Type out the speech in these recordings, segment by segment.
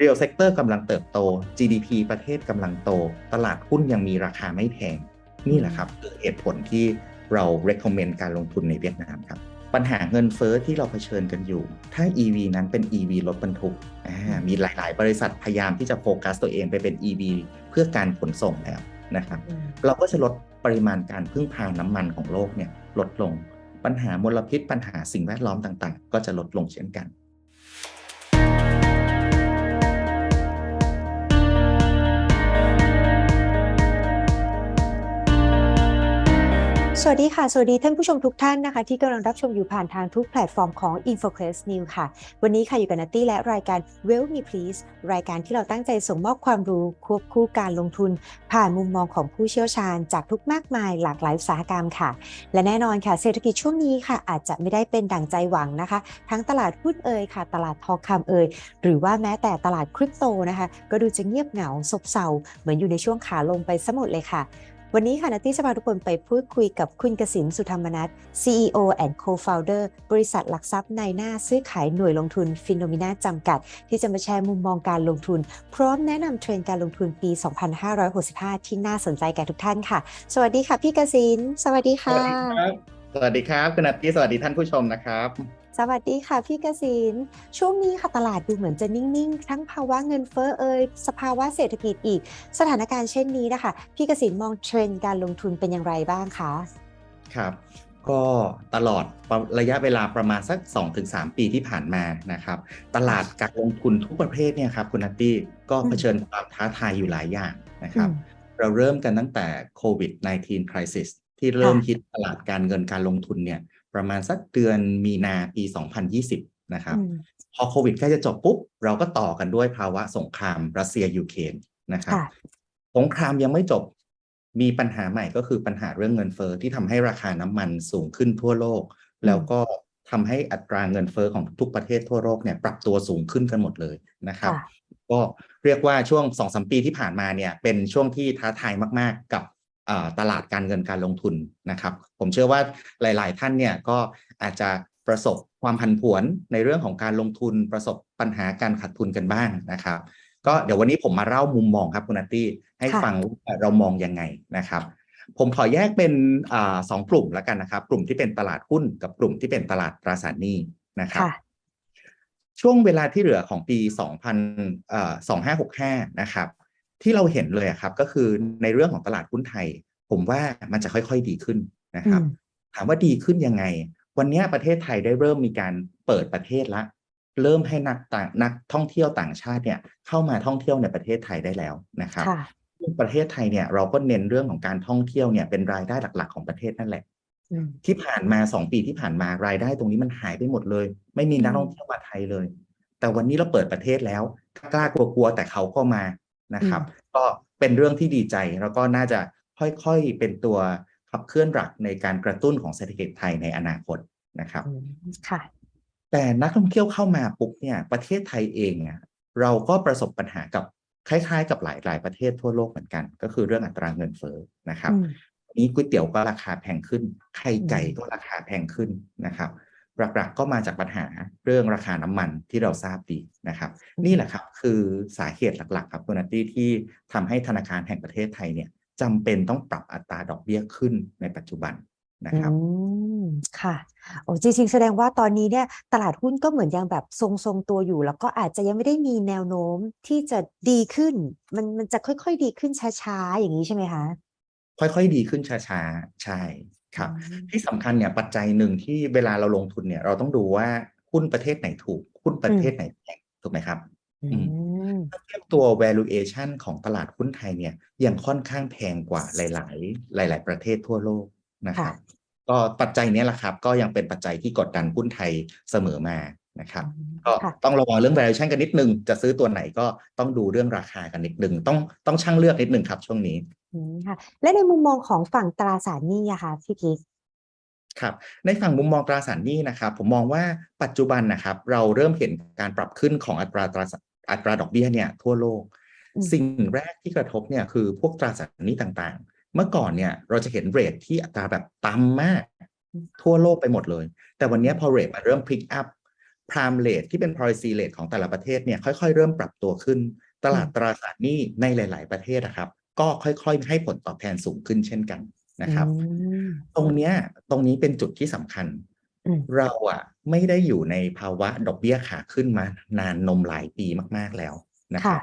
real sector กำลังเติบโต GDP ประเทศกำลังโต ตลาดหุ้นยังมีราคาไม่แพง นี่แหละครับคือเหตุผลที่เรา recommend การลงทุนในเวียดนามครับ ปัญหาเงินเฟอ้อที่เราเผชิญกันอยู่ ถ้า EV นั้นเป็น EV รถบรรทุกอ่ามีหลาย ๆ บริษัทพยายามที่จะโฟกัสตัวเองไปเป็น EV เพื่อการขนส่งแล้วนะครับ เราก็จะลดปริมาณการพึ่งพาน้ำมันของโลกเนี่ยลดลง ปัญหามลพิษปัญหาสิ่งแวดล้อมต่าง ๆ ก็จะลดลงเช่นกัน วัสดีค่ะ สวัสดีท่านผู้ชมทุกท่านนะคะ ที่กำลังรับชมอยู่ผ่านทางทุกแพลตฟอร์มของ InfoQuest News ค่ะ วันนี้ค่ะอยู่กับนัตตี้และรายการ Well Me Please รายการที่เราตั้งใจส่งมอบความรู้ควบคู่การลงทุน ผ่านมุมมองของผู้เชี่ยวชาญ จากทุกมากมายหลากหลายอุตสาหกรรมค่ะ และแน่นอนค่ะ เศรษฐกิจช่วงนี้ค่ะ อาจจะไม่ได้เป็นดั่งใจหวังนะคะ ทั้งตลาดหุ้นเอ่ยค่ะ ตลาดทองคำเอ่ยหรือว่าแม้แต่ตลาดคริปโตนะคะ ก็ดูจะเงียบเหงาซบเซาเหมือนอยู่ในช่วงขาลงไปซะหมดเลยค่ะ วันนี้ค่ะนัตตี้จะพาทุกคนไปพูดคุยกับคุณกสินสุธรรมนัท CEO and Co-founder บริษัทหลักทรัพย์ในหน้าซื้อขายหน่วยลงทุนฟิโนมิน่าจำกัด ที่จะมาแชร์มุมมองการลงทุน พร้อมแนะนำเทรนด์การลงทุนปี 2565 ที่น่าสนใจแก่ทุกท่านค่ะ สวัสดีค่ะพี่กสิน สวัสดีค่ะวัสดีครับสวัสดีครับ คุณนัทตี้สวัสดีท่านผู้ชมนะครับ สวัสดีค่ะพี่กสินช่วงนี้ค่ะตลาดดูเหมือนจะนิ่ง ๆ ทั้งภาวะเงินเฟ้อเอ่ยสภาวะเศรษฐกิจอีก สถานการณ์เช่นนี้นะคะ พี่กสินมองเทรนด์การลงทุนเป็นอย่างไรบ้างคะครับ ก็ตลอดระยะเวลาประมาณสัก 2-3 ปีที่ผ่านมานะครับ ตลาดการลงทุนทุกประเภทเนี่ยครับคุณนัตตี้ก็เผชิญความท้าทายอยู่หลายอย่างนะครับ เราเริ่มกันตั้งแต่โควิด -19 crisis ที่เริ่มฮิตตลาดการเงินการลงทุนเนี่ย ประมาณสักเดือนมีนาปี 2020 นะครับอืมพอโควิดใกล้จะจบปุ๊บ เราก็ต่อกันด้วยภาวะสงครามรัสเซียยูเครนนะครับค่ะสงครามยังไม่จบมีปัญหาใหม่ก็คือปัญหาเรื่องเงินเฟอ้อที่ทำให้ราคาน้ำมันสูงขึ้นทั่วโลก แล้วก็ทำให้อัตราเงินเฟอ้อของทุกประเทศทั่วโลกเนี่ยปรับตัวสูงขึ้นกันหมดเลยนะครับค่ะก็เรียกว่าช่วง2อสปีที่ผ่านมาเนี่ยเป็นช่วงที่ท้าทายมาก ๆ กับอ่า ตลาดการเงินการลงทุนนะครับ ผมเชื่อว่าหลาย ๆ ท่านเนี่ยก็อาจจะประสบความผันผวนในเรื่องของการลงทุนประสบปัญหาการขาดทุนกันบ้างนะครับ ก็เดี๋ยววันนี้ผมมาเล่ามุมมองครับคุณนัตตี้ให้ค่ะฟังว่าเรามองยังไงนะครับ ผมขอแยกเป็นอาสองกลุ่มแล้วกันนะครับ กลุ่มที่เป็นตลาดหุ้นกับกลุ่มที่เป็นตลาดตราสารหนี้นะครับค่ะช่วงเวลาที่เหลือของปี2000เอ่อ2565 นะครับ ที่เราเห็นเลยอะครับ ก็คือในเรื่องของตลาดหุ้นไทย ผมว่ามันจะค่อยๆดีขึ้นนะครับอืมถามว่าดีขึ้นยังไง วันนี้ประเทศไทยได้เริ่มมีการเปิดประเทศละเริ่มให้นักต่างนักท่องเที่ยวต่างชาติเนี่ยเข้ามาท่องเที่ยวในประเทศไทยได้แล้วนะครับค่ะซึ่งประเทศไทยเนี่ยเราก็เน้นเรื่องของการท่องเที่ยวเนี่ยเป็นรายได้หลัก ๆ ของประเทศนั่นแหละอืมที่ผ่านมาสองปีที่ผ่านมารายได้ตรงนี้มันหายไปหมดเลย ไม่มีนักอืมท่องเที่ยวมาไทยเลย แต่วันนี้เราเปิดประเทศแล้วกล้ากลัวๆแต่เขาก็มา นะครับ ก็เป็นเรื่องที่ดีใจแล้วก็น่าจะค่อยๆเป็นตัวขับเคลื่อนหลักในการกระตุ้นของเศรษฐกิจไทยในอนาคตนะครับอืมค่ะ แต่นักท่องเที่ยวเข้ามาปุ๊บเนี่ยประเทศไทยเองอะเราก็ประสบปัญหากับคล้ายๆ กับหลายๆประเทศทั่วโลกเหมือนกัน ก็คือเรื่องอัตราเงินเฟ้อนะครับอืมวันนี้ก๋วยเตี๋ยวก็ราคาแพงขึ้นไข่ไก่อืมก็ราคาแพงขึ้นนะครับ หลักๆ ก็มาจากปัญหาเรื่องราคาน้ำมันที่เราทราบดีนะครับ นี่แหละครับคือสาเหตุหลักๆ ครับคุณนัตตี้ที่ทำให้ธนาคารแห่งประเทศไทยเนี่ยจำเป็นต้องปรับอัตราดอกเบี้ยขึ้นในปัจจุบันนะครับอืมค่ะโอ้จริงๆ แสดงว่าตอนนี้เนี่ยตลาดหุ้นก็เหมือนยังแบบทรงๆตัวอยู่ แล้วก็อาจจะยังไม่ได้มีแนวโน้มที่จะดีขึ้น มันมันจะค่อยๆดีขึ้นช้าๆ อย่างนี้ใช่ไหมคะ ค่อยๆดีขึ้นช้าๆ ใช่ ครับอืมที่สำคัญเนี่ยปัจจัยหนึ่งที่เวลาเราลงทุนเนี่ย เราต้องดูว่าหุ้นประเทศไหนถูกหุ้นประเทศไหนแพงถูกไหมครับอือืมถ้าเทียบตัว valuation ของตลาดหุ้นไทยเนี่ยยังค่อนข้างแพงกว่าหลาย ๆ หลาย ๆ ประเทศทั่วโลกนะครับ ก็ปัจจัยเนี้ยแหละครับ ก็ยังเป็นปัจจัยที่กดดันหุ้นไทยเสมอมานะครับ ก็ค่ะต้องระวังเรื่อง valuation กันนิดนึง จะซื้อตัวไหนก็ต้องดูเรื่องราคากันนิดนึง ต้องต้องช่างเลือกนิดนึงครับช่วงนี้ อืมค่ะ และในมุมมองของฝั่งตราสารหนี้อะคะพี่กิ๊กครับในฝั่งมุมมองตราสารหนี้นะครับ ผมมองว่าปัจจุบันนะครับ เราเริ่มเห็นการปรับขึ้นของอัตราตราสารอัตราดอกเบี้ยเนี่ยทั่วโลกอืมสิ่งแรกที่กระทบเนี่ยคือพวกตราสารหนี้ต่างๆ เมื่อก่อนเนี่ยเราจะเห็นเรทที่อัตราแบบต่ำมาก ทั่วโลกไปหมดเลย แต่วันนี้พอเรทมันเริ่มพลิกอัพ prime rate ที่เป็น policy rate ของแต่ละประเทศเนี่ยค่อยๆ เริ่มปรับตัวขึ้น ตลาดตราสารหนี้ในหลาย ๆ ประเทศนะครับ ก็ค่อยๆ ให้ผลตอบแทนสูงขึ้นเช่นกันนะครับอืมตรงเนี้ยตรงนี้เป็นจุดที่สำคัญอืมเราอะไม่ได้อยู่ในภาวะดอกเบี้ยขาขึ้นมานานนมหลายปีมากๆแล้วนะคค่ะรับ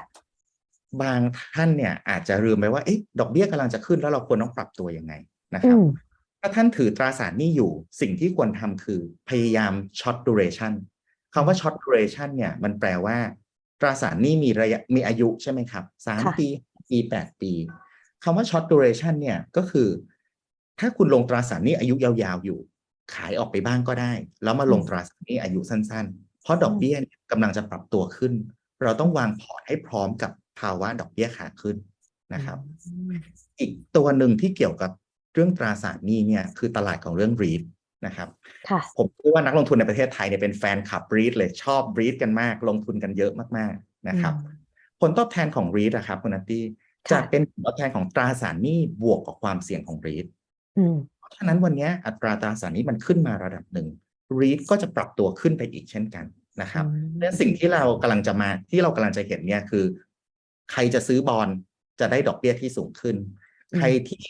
บางท่านเนี่ยอาจจะลืมไปว่าเอ๊ะดอกเบี้ยกำลังจะขึ้นแล้วเราควรต้องปรับตัวยังไงนะคอืรับมถ้าท่านถือตราสารหนี้อยู่สิ่งที่ควรทำคือพยายามช็อตดูเรชันคำว่าช็อตดูเรชันเนี่ยมันแปลว่า ตราสารหนี้มีระยะมีอายุใช่ไหมครับสามค่ะปี ปีแปดปีคำว่าช็อตดูเรชันเนี่ยก็คือ ถ้าคุณลงตราสารหนี้อายุยาวๆอยู่ ขายออกไปบ้างก็ได้ แล้วมาลงตราสารหนี้อายุสั้นๆ เพราะดอกเบี้ยเนี่ยกำลังจะปรับตัวขึ้น เราต้องวางพอร์ตให้พร้อมกับภาวะดอกเบี้ยขาขึ้นนะครับอืมอีกตัวหนึ่งที่เกี่ยวกับเรื่องตราสารหนี้เนี่ยคือตลาดของเรื่อง REIT นะครับค่ะผมเชื่อว่านักลงทุนในประเทศไทยเนี่ยเป็นแฟนคลับ REIT เลยชอบ REIT กันมาก ลงทุนกันเยอะมากๆนะครับอืม ผลตอบแทนของ REIT นะครับคุณนัตตี้ค่ะจะเป็นผลตอบแทนของตราสารหนี้บวกกับความเสี่ยงของ REIT อืมเพราะฉะนั้นวันนี้อัตราตราสารหนี้มันขึ้นมาระดับหนึ่ง REIT ก็จะปรับตัวขึ้นไปอีกเช่นกันนะครับอืมและสิ่งที่เรากำลังจะมาที่เรากำลังจะเห็นเนี่ยคือ ใครจะซื้อบอลจะได้ดอกเบี้ยที่สูงขึ้นอืมใครที่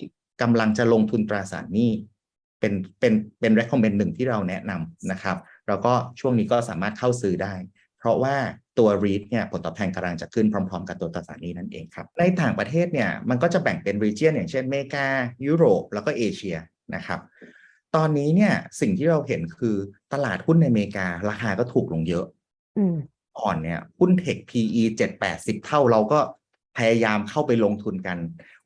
กำลังจะลงทุนตราสารหนี้เป็นเป็นเป็น recommend หนึ่งที่เราแนะนำนะครับ แล้วก็ช่วงนี้ก็สามารถเข้าซื้อได้ เพราะว่า ตัว REIT เนี่ยผลตอบแทนกำลังจะขึ้นพร้อม ๆ กับตัวตราสารหนี้นั่นเองครับในต่างประเทศเนี่ยมันก็จะแบ่งเป็น region อย่างเช่นอเมริกายุโรป แล้วก็เอเชียนะครับตอนนี้เนี่ยสิ่งที่เราเห็นคือตลาดหุ้นในอเมริการาคาก็ถูกลงเยอะอืมก่อนเนี่ยหุ้นเทค PE 7 8 0เท่าเราก็พยายามเข้าไปลงทุนกัน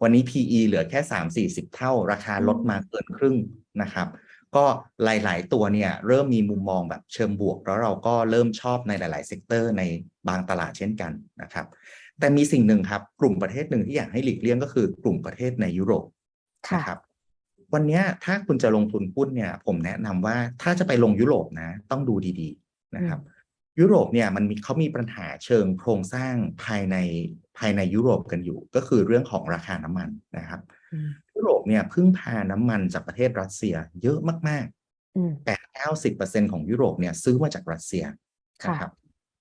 วันนี้ PE เหลือแค่3 4 0เท่า ราคาลดมาเกินครึ่งนะครับ ก็หลาย ๆ ตัวเนี่ยเริ่มมีมุมมองแบบเชิงบวก แล้วเราก็เริ่มชอบในหลาย ๆ เซกเตอร์ในบางตลาดเช่นกันนะครับ แต่มีสิ่งหนึ่งครับ กลุ่มประเทศหนึ่งที่อยากให้หลีกเลี่ยงก็คือกลุ่มประเทศในยุโรปค่ะนะครับวันเนี้ยถ้าคุณจะลงทุนหุ้นเนี่ย ผมแนะนำว่าถ้าจะไปลงยุโรปนะ ต้องดูดี ๆ นะครับ ยุโรปเนี่ยมันมีเขามีปัญหาเชิงโครงสร้างภายในภายในยุโรปกันอยู่ ก็คือเรื่องของราคาน้ำมันนะครับอืม ยุโรปเนี่ยพึ่งพาน้ำมันจากประเทศรัสเซียเยอะมากอืมๆแต่90%ของยุโรปเนี่ยซื้อมาจากรัสเซียค่ะนะครับ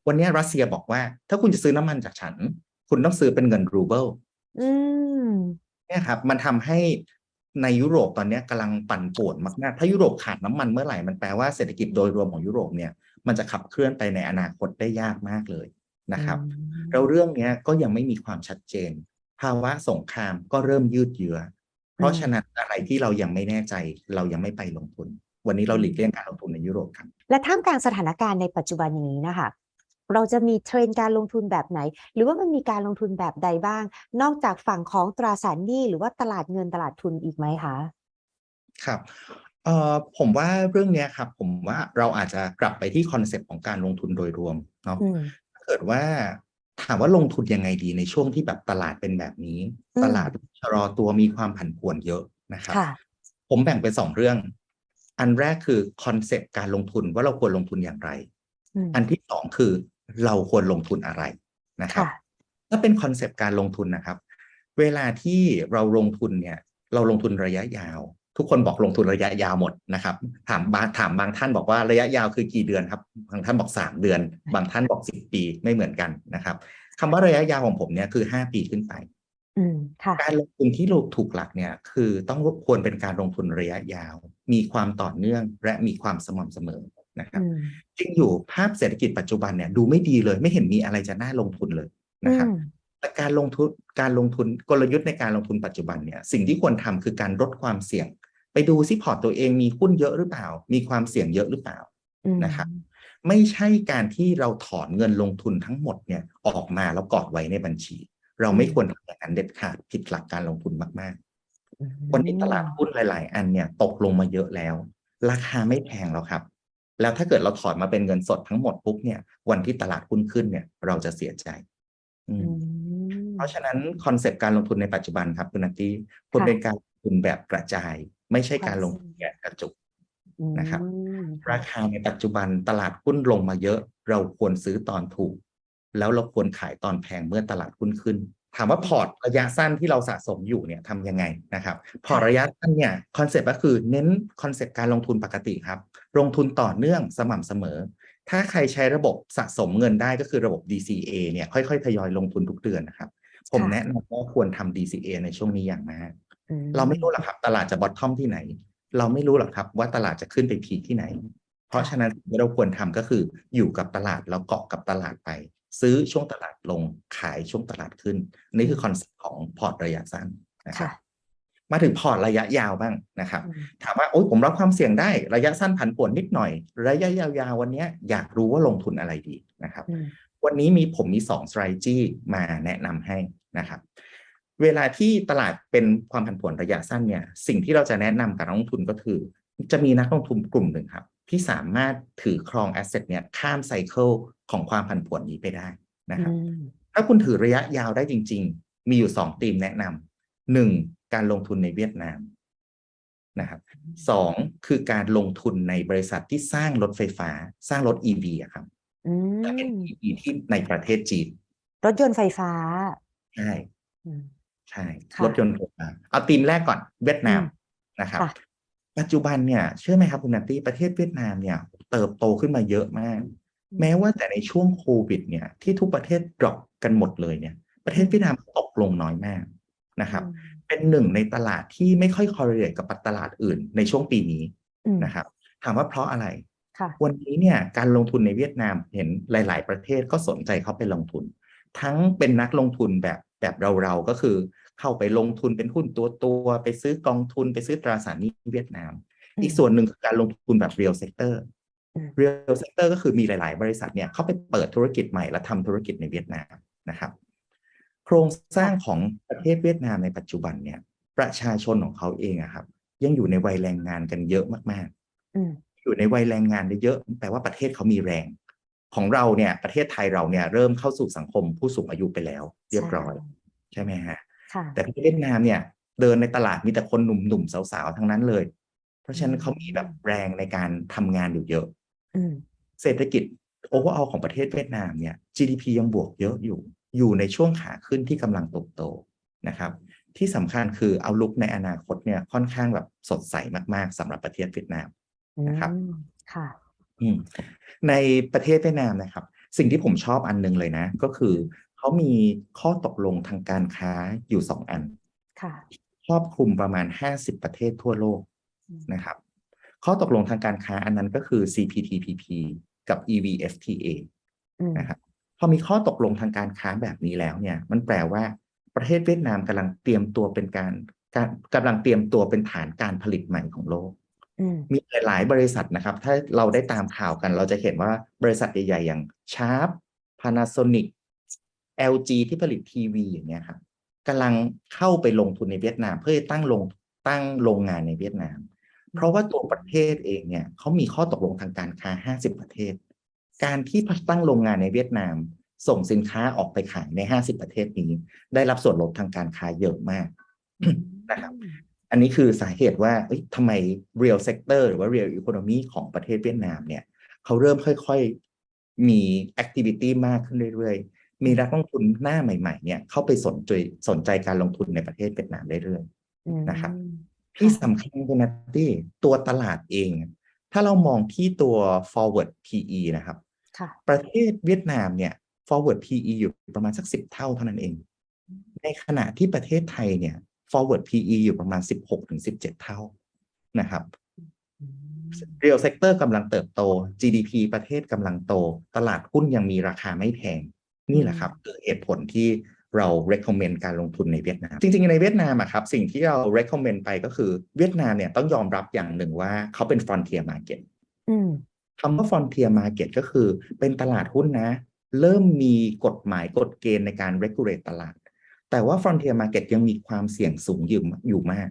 วันเนี้ยรัสเซียบอกว่า ถ้าคุณจะซื้อน้ำมันจากฉัน คุณต้องซื้อเป็นเงินรูเบิลอืมเนี่ยครับ มันทำให้ในยุโรปตอนเนี้ยกำลังปั่นป่วนมากๆ ถ้ายุโรปขาดน้ำมันเมื่อไหร่ มันแปลว่าเศรษฐกิจโดยรวมของยุโรปเนี่ย มันจะขับเคลื่อนไปในอนาคตได้ยากมากเลยนะครับแล้วเรื่องเนี้ยก็ยังไม่มีความชัดเจน ภาวะสงครามก็เริ่มยืดเยื้อ เพราะฉะนั้นอะไรที่เรายังไม่แน่ใจเรายังไม่ไปลงทุน วันนี้เราหลีกเลี่ยงการลงทุนในยุโรปครับ และท่ามกลางสถานการณ์ในปัจจุบันอย่างนี้นะคะเราจะมีเทรนด์การลงทุนแบบไหน หรือว่ามันมีการลงทุนแบบใดบ้าง นอกจากฝั่งของตราสารหนี้หรือว่าตลาดเงินตลาดทุนอีกไหมคะครับเอ่อผมว่าเรื่องเนี้ยครับผมว่าเราอาจจะกลับไปที่คอนเซปต์ของการลงทุนโดยรวมเนาะอืมถ้าเกิดว่า ถามว่าลงทุนยังไงดีในช่วงที่แบบตลาดเป็นแบบนี้อืมตลาดชะลอตัวมีความผันผวนเยอะนะครับค่ะผมแบ่งเป็นสองเรื่อง อันแรกคือคอนเซปต์การลงทุนว่าเราควรลงทุนอย่างไรอืมอันที่สองคือเราควรลงทุนอะไรนะครับค่ะถ้าเป็นคอนเซปต์การลงทุนนะครับ เวลาที่เราลงทุนเนี่ย เราลงทุนระยะยาว ทุกคนบอกลงทุนระยะยาวหมดนะครับ ถามบางถามบางท่านบอกว่าระยะยาวคือกี่เดือนครับ บางท่านบอกสามเดือน บางท่านบอกสิบปีไม่เหมือนกันนะครับคำว่าระยะยาวของผมเนี่ยคือห้าปีขึ้นไปอืมค่ะการลงทุนที่ถูกหลักเนี่ยคือต้องควรเป็นการลงทุนระยะยาว มีความต่อเนื่องและมีความสม่ำเสมอนะครับอืมจริงอยู่ภาพเศรษฐกิจปัจจุบันเนี่ยดูไม่ดีเลย ไม่เห็นมีอะไรจะน่าลงทุนเลยนะครับอืมแต่การลงทุนการลงทุนกลยุทธ์ในการลงทุนปัจจุบันเนี่ยสิ่งที่ควรทำคือการลดความเสี่ยง ไปดูซิพอร์ตตัวเองมีหุ้นเยอะหรือเปล่า มีความเสี่ยงเยอะหรือเปล่าอืมนะครับไม่ใช่การที่เราถอนเงินลงทุนทั้งหมดเนี่ยออกมาแล้วกอดไว้ในบัญชี เราไม่ควรทำอย่างนั้นเด็ดขาดผิดหลักการลงทุนมากอืมๆวันนี้ตลาดหุ้นหลาย ๆ อันเนี่ยตกลงมาเยอะแล้ว ราคาไม่แพงแล้วครับ แล้วถ้าเกิดเราถอนมาเป็นเงินสดทั้งหมดปุ๊บเนี่ยวันที่ตลาดหุ้นขึ้นเนี่ย เราจะเสียใจอือืมมเพราะฉะนั้นคอนเซปต์การลงทุนในปัจจุบันครับคุณนัตตี้ควรค่ะเป็นการลงทุนแบบกระจาย ไม่ใช่การลงทุน Constant แบบกระจุกอืมนะครับค่ะราคาในปัจจุบันตลาดหุ้นลงมาเยอะ เราควรซื้อตอนถูก แล้วเราควรขายตอนแพงเมื่อตลาดหุ้นขึ้น ถามว่าพอร์ตระยะสั้นที่เราสะสมอยู่เนี่ยทำยังไงนะครับ พอร์ตระยะสั้นเนี่ยคอนเซปต์ก็คือเน้นคอนเซปต์การลงทุนปกติครับ ลงทุนต่อเนื่องสม่ำเสมอ ถ้าใครใช้ระบบสะสมเงินได้ก็คือระบบ DCA เนี่ยค่อยๆทยอยลงทุนทุกเดือนนะครับ ผมค่ะแนะนำว่าควรทำ DCA ในช่วงนี้อย่างมากอืม เราไม่รู้หรอกครับ ตลาดจะบอททอมที่ไหน เราไม่รู้หรอกครับ ว่าตลาดจะขึ้นไปพีคที่ไหน เพราะฉะนั้นสิ่งที่เราควรทำก็คืออยู่กับตลาดแล้วเกาะกับตลาดไป ซื้อช่วงตลาดลงขายช่วงตลาดขึ้น นี่คือคอนเซ็ปต์ของพอร์ตระยะสั้นนะครับค่ะมาถึงพอร์ตระยะยาวบ้างนะครับอืมถามว่าโอ๊ยผมรับความเสี่ยงได้ระยะสั้นผันผวนนิดหน่อย ระยะยาวๆวันเนี้ยอยากรู้ว่าลงทุนอะไรดีนะครับอืมวันนี้มีผมมีสอง strategy มาแนะนำให้นะครับ เวลาที่ตลาดเป็นความผันผวนระยะสั้นเนี่ย สิ่งที่เราจะแนะนำกับนักลงทุนก็คือ จะมีนักลงทุนกลุ่มหนึ่งครับ ที่สามารถถือครอง asset เนี่ยข้ามไซเคิลของความผันผวนนี้ไปได้นะครับอืมถ้าคุณถือระยะยาวได้จริง ๆ มีอยู่สองธีมแนะนำหนึ่งการลงทุนในเวียดนามนะครับสองคือการลงทุนในบริษัทที่สร้างรถไฟฟ้า สร้างรถ EV อะครับอืแต่เป็นม EV ที่ในประเทศจีน รถยนต์ไฟฟ้าใช่อืม ใช่ค่ะรถยนต์ไฟฟ้าเอาธีมแรกก่อนเวียดนามอืมนะครับค่ะปัจจุบันเนี่ยเชื่อไหมครับคุณนัตตี้ประเทศเวียดนามเนี่ย เติบโตขึ้นมาเยอะมาก แม้ว่าแต่ในช่วงโควิด เนี่ย ที่ทุกประเทศดรอปกันหมดเลยเนี่ย ประเทศเวียดนามตกลงน้อยมากนะครับอืมเป็นหนึ่งในตลาดที่ไม่ค่อย correlate กับตลาดอื่นในช่วงปีนี้อืมนะครับ ถามว่าเพราะอะไรค่ะวันนี้เนี่ยการลงทุนในเวียดนามเห็นหลาย ๆ ประเทศก็สนใจเข้าไปลงทุน ทั้งเป็นนักลงทุนแบบ แบบเราๆก็คือเข้าไปลงทุนเป็นหุ้นตัวตัวๆไปซื้อกองทุนไปซื้อตราสารหนี้เวียดนามอืมอีกส่วนหนึ่งคือการลงทุนแบบ real sector อืม real sector ก็คือมีหลาย ๆ บริษัทเนี่ยเข้าไปเปิดธุรกิจใหม่และทำธุรกิจในเวียดนามนะครับ โครงสร้างของประเทศเวียดนามในปัจจุบันเนี่ย ประชาชนของเขาเองอะครับ ยังอยู่ในวัยแรงงานกันเยอะมากอืมๆอยู่ในวัยแรงงานได้เยอะแปลว่าประเทศเขามีแรง ของเราเนี่ยประเทศไทยเราเนี่ยเริ่มเข้าสู่สังคมผู้สูงอายุไปแล้ว เรียบร้อย ใช่ไหมฮะค่ะแต่ประเทศเวียดนามเนี่ย เดินในตลาดมีแต่คนหนุ่มๆสาวๆทั้งนั้นเลย เพราะฉะนั้นเขามีแบบแรงในการทำงานอยู่เยอะอืมเศรษฐกิจโอเวอร์อของประเทศเวียดนามเนี่ย GDP ยังบวกเยอะอยู่ อยู่ในช่วงขาขึ้นที่กำลังโตโตนะครับ ที่สำคัญคือเอาลุกในอนาคตเนี่ยค่อนข้างแบบสดใสมากๆสำหรับประเทศเวียดนามนะครับอืมค่ะอืม ในประเทศเวียดนามนะครับ สิ่งที่ผมชอบอันหนึงเลยนะ ก็คือเขามีข้อตกลงทางการค้าอยู่สองอันค่ะครอบคลุมประมาณ50ประเทศทั่วโลกอืมนะครับ ข้อตกลงทางการค้าอันนั้นก็คือ CPTPP กับ EVFTA อืมนะครับพอมีข้อตกลงทางการค้าแบบนี้แล้วเนี่ย มันแปลว่าประเทศเวียดนามกำลังเตรียมตัวเป็นการการกำลังเตรียมตัวเป็นฐานการผลิตใหม่ของโลกอื มมีหลายๆบริษัทนะครับ ถ้าเราได้ตามข่าวกัน เราจะเห็นว่าบริษัทใหญ่ๆอย่าง Sharp Panasonic LG ที่ผลิตทีวีอย่างเงี้ยครับกำลังเข้าไปลงทุนในเวียดนาม เพื่อจะตั้งลงตั้งโรงงานในเวียดนาม เพราะว่าตัวประเทศเองเนี่ยเขามีข้อตกลงทางการค้า 50 ประเทศ การที่ตั้งโรงงานในเวียดนาม ส่งสินค้าออกไปขายใน 50 ประเทศนี้ ได้รับส่วนลดทางการค้าเยอะมากนะครับ อันนี้คือสาเหตุว่าเอ้ยทำไม real sector หรือว่า real economy ของประเทศเวียดนามเนี่ยเขาเริ่มค่อยๆ มี activity มากขึ้นเรื่อยๆ มีนักลงทุนหน้าใหม่ ๆ เนี่ยเข้าไปสนใจสนใจการลงทุนในประเทศเวียดนามเรื่อยอืมนะครับๆที่สำคัญคุณนัตตี้ตัวตลาดเอง ถ้าเรามองที่ตัว forward PE นะครับค่ะประเทศเวียดนามเนี่ย forward PE อยู่ประมาณสักสิบเท่าเท่านั้นเอง ในขณะที่ประเทศไทยเนี่ย forward PE อยู่ประมาณ 16ถึง17 เท่านะครับอืม real sector กำลังเติบโต GDP ประเทศกำลังโต ตลาดหุ้นยังมีราคาไม่แพง นี่แหละครับคือเหตุผลที่เรา recommend การลงทุนในเวียดนาม จริง ๆ ในเวียดนามอะครับ สิ่งที่เรา recommend ไปก็คือเวียดนามเนี่ยต้องยอมรับอย่างหนึ่งว่าเขาเป็น frontier market อืมคำว่า frontier market ก็คือเป็นตลาดหุ้นนะ เริ่มมีกฎหมายกฎเกณฑ์ในการ regulate ตลาด แต่ว่า frontier market ยังมีความเสี่ยงสูงอยู่อยู่มาก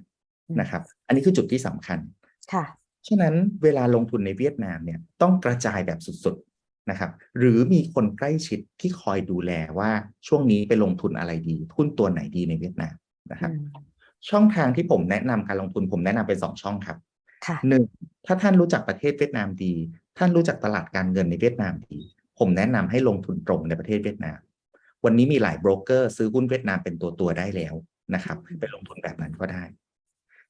อืมนะครับ อันนี้คือจุดที่สำคัญค่ะฉะนั้นเวลาลงทุนในเวียดนามเนี่ยต้องกระจายแบบสุดๆนะครับ หรือมีคนใกล้ชิดที่คอยดูแลว่าช่วงนี้ไปลงทุนอะไรดีหุ้นตัวไหนดีในเวียดนามนะครับอืมช่องทางที่ผมแนะนำการลงทุนผมแนะนำเป็นสองช่องครับค่ะหนึ่งถ้าท่านรู้จักประเทศเวียดนามดี ท่านรู้จักตลาดการเงินในเวียดนามดี ผมแนะนำให้ลงทุนตรงในประเทศเวียดนาม วันนี้มีหลายโบรกเกอร์ซื้อหุ้นเวียดนามเป็นตัวตัวๆได้แล้วนะครับ ไปลงทุนแบบนั้นก็ได้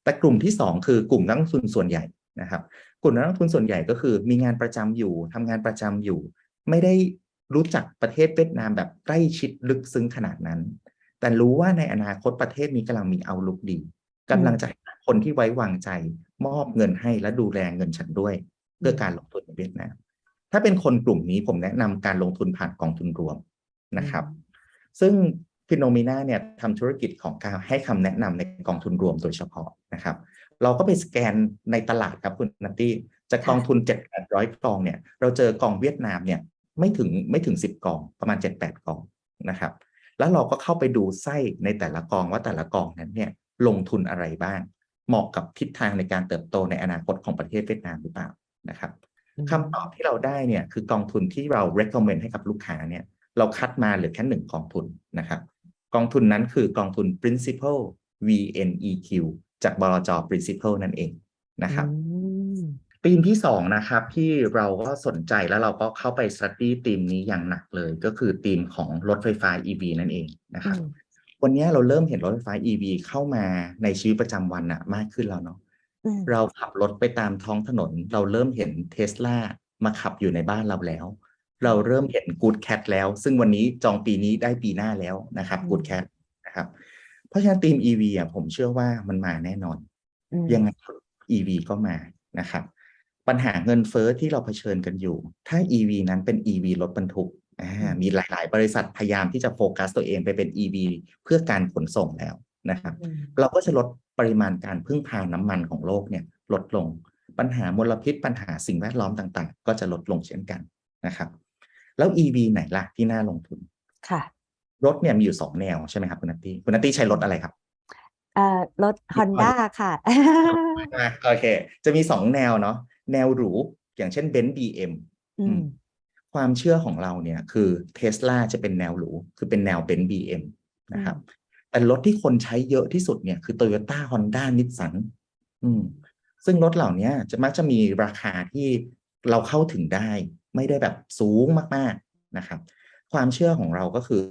แต่กลุ่มที่สองคือกลุ่มนักลงทุนส่วนใหญ่นะครับ กลุ่มนักลงทุนส่วนใหญ่ก็คือมีงานประจำอยู่ทำงานประจำอยู่ ไม่ได้รู้จักประเทศเวียดนามแบบใกล้ชิดลึกซึ้งขนาดนั้น แต่รู้ว่าในอนาคตประเทศนี้กำลังมีเอาลุกดีกำลังจะหาคนที่ไว้วางใจ มอบเงินให้และดูแลเงินฉันด้วย เพื่อการลงทุนในเวียดนามถ้าเป็นคนกลุ่มนี้ผมแนะนำการลงทุนผ่านกองทุนรวม นะครับ ซึ่งฟิโนมิน่าเนี่ยทำธุรกิจของการให้คำแนะนำในกองทุนรวมโดยเฉพาะนะครับ เราก็ไปสแกนในตลาดครับคุณนัตตี้จากกองทุน 7 8 0 0 กองเนี่ย เราเจอกองเวียดนามเนี่ยไม่ถึงไม่ถึง 10 กองประมาณ 7 8 กองนะครับ แล้วเราก็เข้าไปดูไส้ในแต่ละกองว่าแต่ละกองนั้นเนี่ยลงทุนอะไรบ้าง เหมาะกับทิศทางในการเติบโตในอนาคตของประเทศเวียดนามหรือเปล่านะครับคำตอบที่เราได้เนี่ยคือกองทุนที่เรา recommend ให้กับลูกค้าเนี่ย เราคัดมาเหลือแค่หนึ่งกองทุนนะครับ กองทุนนั้นคือกองทุน principal VNEQ จากบลจ principal นั่นเองนะครับธีมที่สองนะครับที่เราก็สนใจแล้วเราก็เข้าไปสตี้ธีมนี้อย่างหนักเลย ก็คือธีมของรถไฟฟ้า EV นั่นเองนะครับ วันนี้เราเริ่มเห็นรถไฟฟ้า EV เข้ามาในชีวิตประจำวันอะมากขึ้นแล้วเนาะเราขับรถไปตามท้องถนน เราเริ่มเห็นเทสลามาขับอยู่ในบ้านเราแล้ว เราเริ่มเห็น Good Cat แล้ว ซึ่งวันนี้จองปีนี้ได้ปีหน้าแล้วนะครับ Good Cat นะครับ เพราะฉะนั้นทีม EV อะผมเชื่อว่ามันมาแน่นอน ยังไง EV ก็มานะครับ ปัญหาเงินเฟ้อที่เราเผชิญกันอยู่ ถ้า EV นั้นเป็น EV รถบรรทุกอ่ามีหลาย ๆ บริษัทพยายามที่จะโฟกัสตัวเองไปเป็น EV เพื่อการขนส่งแล้วนะครับ เราก็จะลดปริมาณการพึ่งพาน้ำมันของโลกเนี่ยลดลง ปัญหามลพิษปัญหาสิ่งแวดล้อมต่าง ๆ ก็จะลดลงเช่นกันนะครับ แล้ว EV ไหนล่ะที่น่าลงทุนค่ะ รถเนี่ยมีอยู่สองแนวใช่ไหมครับคุณนัตตี้คุณนัตตี้ใช้รถอะไรครับเอ่อรถ Honda ค่ะอะโอเค จะมีสองแนวเนาะแนวหรูอย่างเช่น Benz BM อืมความเชื่อของเราเนี่ยคือเท s l a จะเป็นแนวหรูคือเป็นแนว Benz BM นะครับ แต่รถที่คนใช้เยอะที่สุดเนี่ยคือ Toyota Honda Nissan อืมซึ่งรถเหล่านี้จะมักจะมีราคาที่เราเข้าถึงได้ ไม่ได้แบบสูงมากๆนะครับ ความเชื่อของเราก็คือ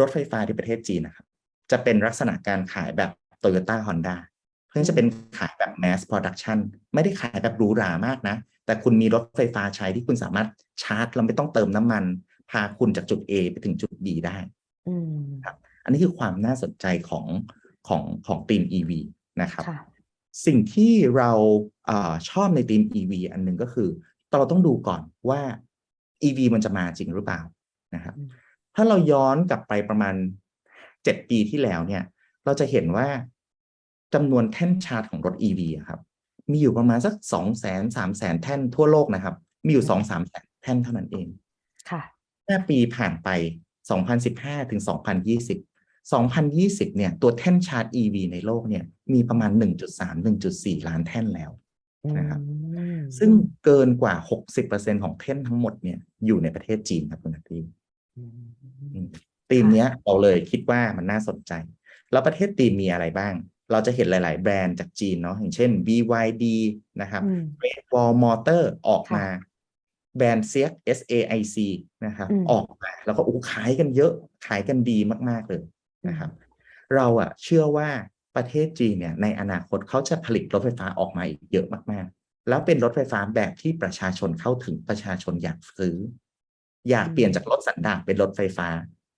รถไฟฟ้าที่ประเทศจีนนะครับ จะเป็นลักษณะการขายแบบ Toyota Honda เพื่อจะเป็นขายแบบ mass production ไม่ได้ขายแบบหรูหรามากนะ แต่คุณมีรถไฟฟ้าใช้ที่คุณสามารถชาร์จเราไม่ต้องเติมน้ำมัน พาคุณจากจุด A ไปถึงจุด B ได้อืมอันนี้คือความน่าสนใจของของของทีม EV นะครับค่ะสิ่งที่เราเออชอบในทีม EV อันหนึ่งก็คือ เราต้องดูก่อนว่า EV มันจะมาจริงหรือเปล่านะครับอืมถ้าเราย้อนกลับไปประมาณ7ปีที่แล้วเนี่ย เราจะเห็นว่าจำนวนแท่นชาร์จของรถ EV อะครับ มีอยู่ประมาณสัก2 0 0 0 0 0 3 0 0 0 0แท่นทั่วโลกนะครับ มีอยู่2 3แสนแท่นเท่านั้นเอง ค่ะ5ปีผ่านไป 2015 ถึง 2020 2020 เนี่ย ตัวแท่นชาร์จ EV ในโลกเนี่ย มีประมาณ 1.3 1.4 ล้านแท่นแล้วนะครับอืม ซึ่งเกินกว่า 60%ของแท่นทั้งหมดเนี่ยอยู่ในประเทศจีนครับคุณนัททีอืมอืมธีมเนี้ยเราเลยคิดว่ามันน่าสนใจ แล้วประเทศจีนมีอะไรบ้าง เราจะเห็นหลาย ๆ แบรนด์จากจีนเนาะอย่างเช่น BYD นะครับอืม Great Wall Motor ออกค่ะมา แบรนด์เซีย SAIC นะครับอืมออกมาแล้วก็อู้ขายกันเยอะขายกันดีมาก ๆ เลยนะครับ เราอะเชื่อว่าประเทศจีนเนี่ยในอนาคตเขาจะผลิตรถไฟฟ้าออกมาอีกเยอะมากๆ แล้วเป็นรถไฟฟ้าแบบที่ประชาชนเข้าถึงประชาชนอยากซื้อ อยากเปลี่ยนจากรถสันดาปเป็นรถไฟฟ้า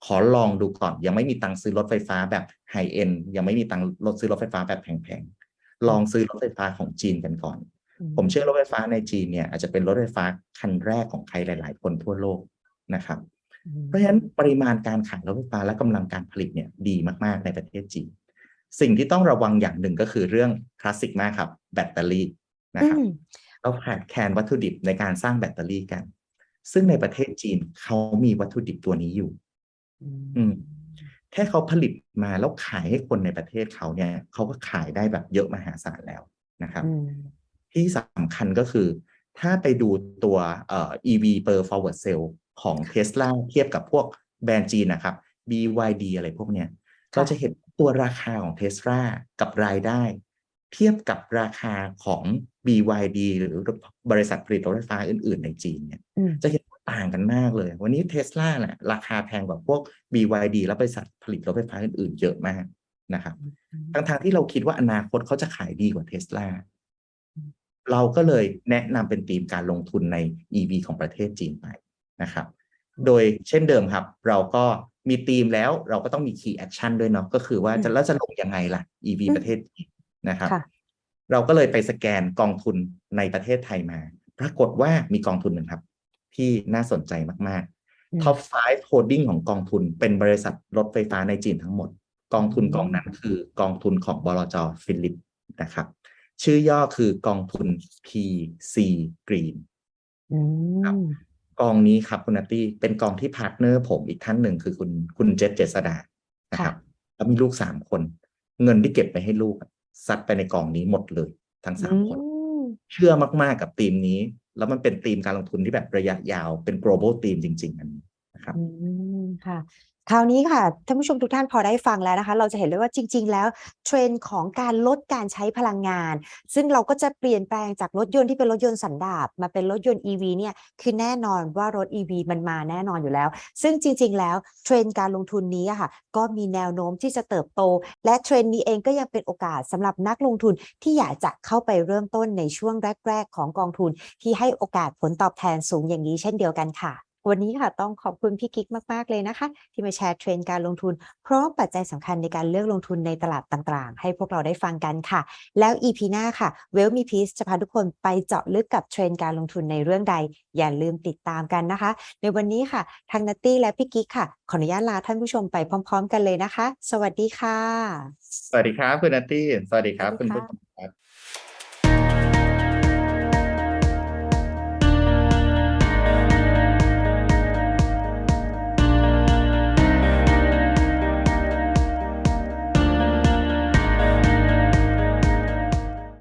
ขอลองดูก่อน ยังไม่มีตังค์ซื้อรถไฟฟ้าแบบไฮเอ็นยังไม่มีตังค์รถซื้อรถไฟฟ้าแบบแพงๆลองซื้อรถไฟฟ้าของจีนกันก่อน ผมเชื่อรถไฟฟ้าในจีนเนี่ยอาจจะเป็นรถไฟฟ้าคันแรกของใครหลาย ๆ คนทั่วโลกนะครับอืมเพราะฉะนั้นปริมาณการขายรถไฟฟ้าและกำลังการผลิตเนี่ยดีมาก ๆ ในประเทศจีน สิ่งที่ต้องระวังอย่างหนึ่งก็คือเรื่องคลาสสิกมากครับ แบตเตอรี่ นะครับอืมเราขาดแคลนวัตถุดิบในการสร้างแบตเตอรี่กัน ซึ่งในประเทศจีนเขามีวัตถุดิบตัวนี้อยู่ อืมแค่เขาผลิตมาแล้วขายให้คนในประเทศเขาเนี่ยเขาก็ขายได้แบบเยอะมหาศาลแล้วนะครับอืมที่สำคัญก็คือ ถ้าไปดูตัวเอ่อ EV per forward sale ของ Tesla เทียบกับพวกแบรนด์จีนนะครับ BYD อะไรพวกเนี้ยค่ะเราจะเห็นตัวราคาของ Tesla กับรายได้ เทียบกับราคาของ BYD หรือบริษัทผลิตรถไฟฟ้าอื่น ๆ ในจีนเนี่ยอืมจะเห็นว่าต่างกันมากเลย วันนี้เทสลาแหละราคาแพงกว่าพวก BYD และบริษัทผลิตรถไฟฟ้าอื่น ๆ เยอะมากนะครับทั้งทางๆที่เราคิดว่าอนาคตเขาจะขายดีกว่าเทสลาเราก็เลยแนะนำเป็นธีมการลงทุนใน EV ของประเทศจีนไปนะครับ โดยเช่นเดิมครับ เราก็มีธีมแล้วเราก็ต้องมี key action ด้วยเนาะก็คือว่าจะอืมแล้วจะลงยังไงล่ะ EV อืมประเทศจีน นะครับค่ะเราก็เลยไปสแกนกองทุนในประเทศไทยมา ปรากฏว่ามีกองทุนหนึ่งครับ ที่น่าสนใจมากอืมๆ Top 5 holding ของกองทุนเป็นบริษัทรถไฟฟ้าในจีนทั้งหมด กองทุนอืมกองนั้นคือกองทุนของบลจฟิลิปนะครับ ชื่อย่อคือกองทุน PC Green อืครับมกองนี้ครับคุณนัตตี้เป็นกองที่พาร์ทเนอร์ผมอีกท่านหนึ่งคือคุณคุณเจษเจษดานะครับแล้วมีลูกสามคน เงินที่เก็บไปให้ลูกอะ ซัดไปในกองนี้หมดเลย ทั้งสามคนอืมเชื่อมาก ๆ กับทีมนี้ แล้วมันเป็นทีมการลงทุนที่แบบระยะยาวเป็น global team จริง ๆ อันนี้นะครับอืมค่ะ คราวนี้ค่ะท่านผู้ชมทุกท่านพอได้ฟังแล้วนะคะ เราจะเห็นเลยว่าจริง ๆ แล้วเทรนด์ของการลดการใช้พลังงาน ซึ่งเราก็จะเปลี่ยนแปลงจากรถยนต์ที่เป็นรถยนต์สันดาปมาเป็นรถยนต์ EV เนี่ยคือแน่นอนว่ารถ EV มันมาแน่นอนอยู่แล้ว ซึ่งจริง ๆ แล้วเทรนด์การลงทุนนี้ค่ะ ก็มีแนวโน้มที่จะเติบโต และเทรนด์นี้เองก็ยังเป็นโอกาสสำหรับนักลงทุนที่อยากจะเข้าไปเริ่มต้นในช่วงแรก ๆ ของกองทุน ที่ให้โอกาสผลตอบแทนสูงอย่างนี้เช่นเดียวกันค่ะ วันนี้ค่ะต้องขอบคุณพี่กิ๊กมาก ๆ เลยนะคะ ที่มาแชร์เทรนด์การลงทุน พร้อมปัจจัยสำคัญในการเลือกลงทุนในตลาดต่างๆ ให้พวกเราได้ฟังกันค่ะ แล้ว EP หน้าค่ะ Well Me Peace จะพาทุกคนไปเจาะลึกกับเทรนด์การลงทุนในเรื่องใด อย่าลืมติดตามกันนะคะ ในวันนี้ค่ะทางนัตตี้และพี่กิ๊กค่ะ ขออนุญาตลาท่านผู้ชมไปพร้อม ๆ กันเลยนะคะ สวัสดีค่ะ สวัสดีครับคุณนัตตี้สวัสดีครับคุณผู้ชมครับ